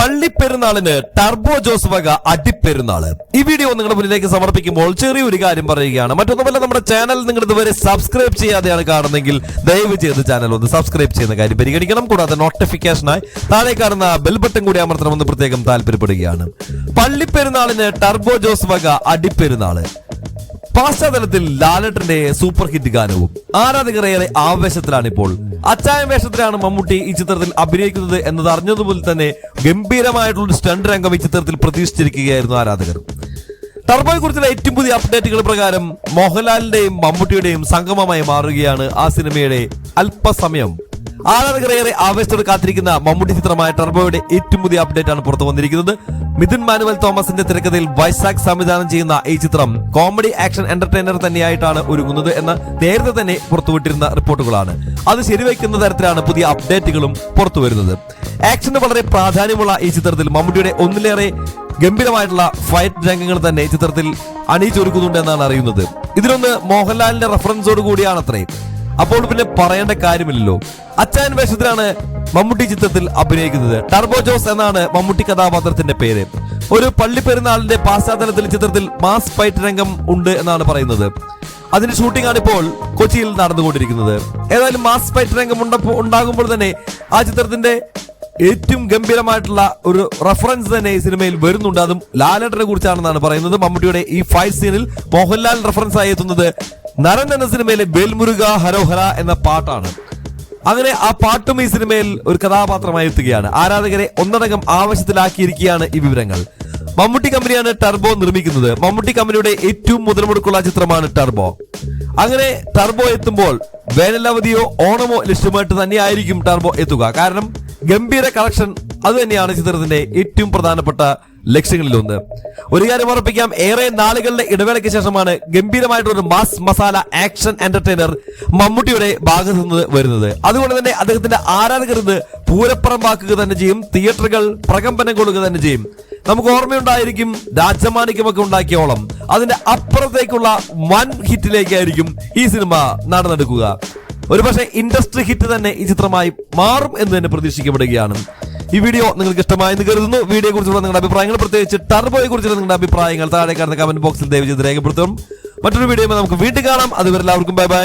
പള്ളിപ്പെരുന്നാളിന് turbo Jose വക അടിപ്പെരുന്നാൾ. ഈ video നിങ്ങളുടെ മുന്നിലേക്ക് സമർപ്പിക്കുമ്പോൾ ചെറിയൊരു കാര്യം പറയുകയാണ്. മറ്റൊന്നുമല്ല നമ്മുടെ ചാനൽ നിങ്ങൾ ഇതുവരെ സബ്സ്ക്രൈബ് ചെയ്യാതെയാണ് കാണുന്നെങ്കിൽ ദയവ് ചെയ്ത് ചാനൽ ഒന്ന് സബ്സ്ക്രൈബ് ചെയ്യുന്ന കാര്യം പരിഗണിക്കണം. കൂടാതെ നോട്ടിഫിക്കേഷനായി താഴെ കാണുന്ന ബെൽ ബട്ടൺ കൂടി അമർത്തണമെന്ന് പ്രത്യേകം താല്പര്യപ്പെടുകയാണ്. പള്ളിപ്പെരുന്നാളിന് ടർബോ ജോസ് വക അടിപ്പെരുന്നാൾ. പശ്ചാത്തലത്തിൽ ലാലട്ടന്റെ സൂപ്പർ ഹിറ്റ് ഗാനവും ആരാധകർ ഏറെ ആവേശത്തിലാണ് ഇപ്പോൾ അച്ചായ വേഷത്തിലാണ് മമ്മൂട്ടി ഈ ചിത്രത്തിൽ അഭിനയിക്കുന്നത് എന്നത് അറിഞ്ഞതുപോലെ തന്നെ ഗംഭീരമായിട്ടുള്ള സ്റ്റണ്ട് രംഗം ഈ ചിത്രത്തിൽ പ്രതീക്ഷിച്ചിരിക്കുകയായിരുന്നു ആരാധകർ. ടർബോയെ കുറിച്ചുള്ള ഏറ്റവും പുതിയ അപ്ഡേറ്റുകൾ പ്രകാരം മോഹൻലാലിന്റെയും മമ്മൂട്ടിയുടെയും സംഗമമായി മാറുകയാണ് ആ സിനിമയുടെ അല്പസമയം. ആരാധകരേറെ ആവേശത്തോടെ കാത്തിരിക്കുന്ന മമ്മൂട്ടി ചിത്രമായ ടർബോയുടെ ഏറ്റവും പുതിയ അപ്ഡേറ്റ് ആണ് പുറത്തു വന്നിരിക്കുന്നത്. മിഥുൻ മാനുവൽ തോമസിന്റെ തിരക്കഥയിൽ വൈസാഖ് സംവിധാനം ചെയ്യുന്ന ഈ ചിത്രം കോമഡി ആക്ഷൻ എന്റർടൈനർ തന്നെയായിട്ടാണ് ഒരുങ്ങുന്നത് എന്ന് നേരത്തെ തന്നെ പുറത്തുവിട്ടിരുന്ന റിപ്പോർട്ടുകളാണ്. അത് ശരിവയ്ക്കുന്ന തരത്തിലാണ് പുതിയ അപ്ഡേറ്റുകളും പുറത്തുവരുന്നത്. ആക്ഷന് വളരെ പ്രാധാന്യമുള്ള ഈ ചിത്രത്തിൽ മമ്മൂട്ടിയുടെ ഒന്നിലേറെ ഗംഭീരമായിട്ടുള്ള ഫൈറ്റ് രംഗങ്ങൾ തന്നെ ചിത്രത്തിൽ അണിയിച്ചൊരുക്കുന്നുണ്ട് എന്നാണ് അറിയുന്നത്. ഇതിനൊന്ന് മോഹൻലാലിന്റെ റെഫറൻസോട് കൂടിയാണത്രേ. അപ്പോൾ പിന്നെ പറയേണ്ട കാര്യമില്ലല്ലോ. അച്ചായൻ വേഷത്തിലാണ് മമ്മൂട്ടി ചിത്രത്തിൽ അഭിനയിക്കുന്നത്. ടർബോ ജോസ് എന്നാണ് മമ്മൂട്ടി കഥാപാത്രത്തിന്റെ പേര്. ഒരു പള്ളി പെരുന്നാളിന്റെ പശ്ചാത്തലത്തിൽ ചിത്രത്തിൽ മാസ് ഫൈറ്റ് രംഗം ഉണ്ട് എന്നാണ് പറയുന്നത്. അതിന്റെ ഷൂട്ടിംഗ് ആണ് ഇപ്പോൾ കൊച്ചിയിൽ നടന്നുകൊണ്ടിരിക്കുന്നത്. ഏതായാലും മാസ് ഫൈറ്റ് രംഗം ഉണ്ടാകുമ്പോൾ തന്നെ ആ ചിത്രത്തിന്റെ ഏറ്റവും ഗംഭീരമായിട്ടുള്ള ഒരു റെഫറൻസ് തന്നെ ഈ സിനിമയിൽ വരുന്നുണ്ട്. അതും ലാലേട്ടനെ കുറിച്ചാണെന്നാണ് പറയുന്നത്. മമ്മൂട്ടിയുടെ ഈ ഫൈറ്റ് സീനിൽ മോഹൻലാൽ റെഫറൻസ് ആയി എത്തുന്നത് നരൻ എന്ന സിനിമയിലെ ബേൽമുരുക ഹരോഹര എന്ന പാട്ടാണ്. അങ്ങനെ ആ പാട്ടും ഈ സിനിമയിൽ ഒരു കഥാപാത്രമായി എത്തുകയാണ്. ആരാധകരെ ഒന്നടങ്കം ആവശ്യത്തിലാക്കിയിരിക്കുകയാണ് ഈ വിവരങ്ങൾ. മമ്മൂട്ടി കമ്പനിയാണ് ടർബോ നിർമ്മിക്കുന്നത്. മമ്മൂട്ടി കമ്പനിയുടെ ഏറ്റവും മുതൽമുടക്കുള്ള ചിത്രമാണ് ടർബോ. അങ്ങനെ ടർബോ എത്തുമ്പോൾ വേനലവധിയോ ഓണമോ ലക്ഷ്യമായിട്ട് തന്നെയായിരിക്കും ടർബോ എത്തുക. കാരണം ഗംഭീര കളക്ഷൻ അത് തന്നെയാണ് ചിത്രത്തിന്റെ ഏറ്റവും പ്രധാനപ്പെട്ട ലക്ഷ്യങ്ങളിലൊന്ന്. ഒരു കാര്യം ഉറപ്പിക്കാം ഏറെ നാളുകളുടെ ഇടവേളയ്ക്ക് ശേഷമാണ് ഗംഭീരമായിട്ടുള്ള ഒരു മാസ് മസാല ആക്ഷൻ എന്റർടൈനർ മമ്മൂട്ടിയുടെ ഭാഗത്ത് നിന്ന് വരുന്നത്. അതുകൊണ്ട് തന്നെ അദ്ദേഹത്തിന്റെ ആരാധകർ ഇത് പൂരപ്പുറമ്പാക്കുക തന്നെ ചെയ്യും തിയേറ്ററുകൾ പ്രകമ്പനം കൊള്ളുക തന്നെ ചെയ്യും. നമുക്ക് ഓർമ്മയുണ്ടായിരിക്കും രാജമാണിക്യമൊക്കെ ഉണ്ടാക്കിയോളം അതിന്റെ അപ്പുറത്തേക്കുള്ള വൻ ഹിറ്റിലേക്കായിരിക്കും ഈ സിനിമ നടന്നെടുക്കുക. ഒരുപക്ഷെ ഇൻഡസ്ട്രി ഹിറ്റ് തന്നെ ഈ ചിത്രമായി മാറും എന്ന് തന്നെ പ്രതീക്ഷിക്കപ്പെടുകയാണ്. ഈ വീഡിയോ നിങ്ങൾക്ക് ഇഷ്ടമായെന്ന് കരുതുന്നു. വീഡിയോ കുറിച്ചുള്ള നിങ്ങളുടെ അഭിപ്രായങ്ങൾ പ്രത്യേകിച്ച് ടർബോയെ കുറിച്ചുള്ള നിങ്ങളുടെ അഭിപ്രായങ്ങൾ താഴെ കാണുന്ന കമന്റ് ബോക്സിൽ ദയവ് ചെയ്ത് രേഖപ്പെടുത്തും. മറ്റൊരു വീഡിയോ നമുക്ക് വീണ്ടും കാണാം. അതുവരെ എല്ലാവർക്കും ബൈ ബൈ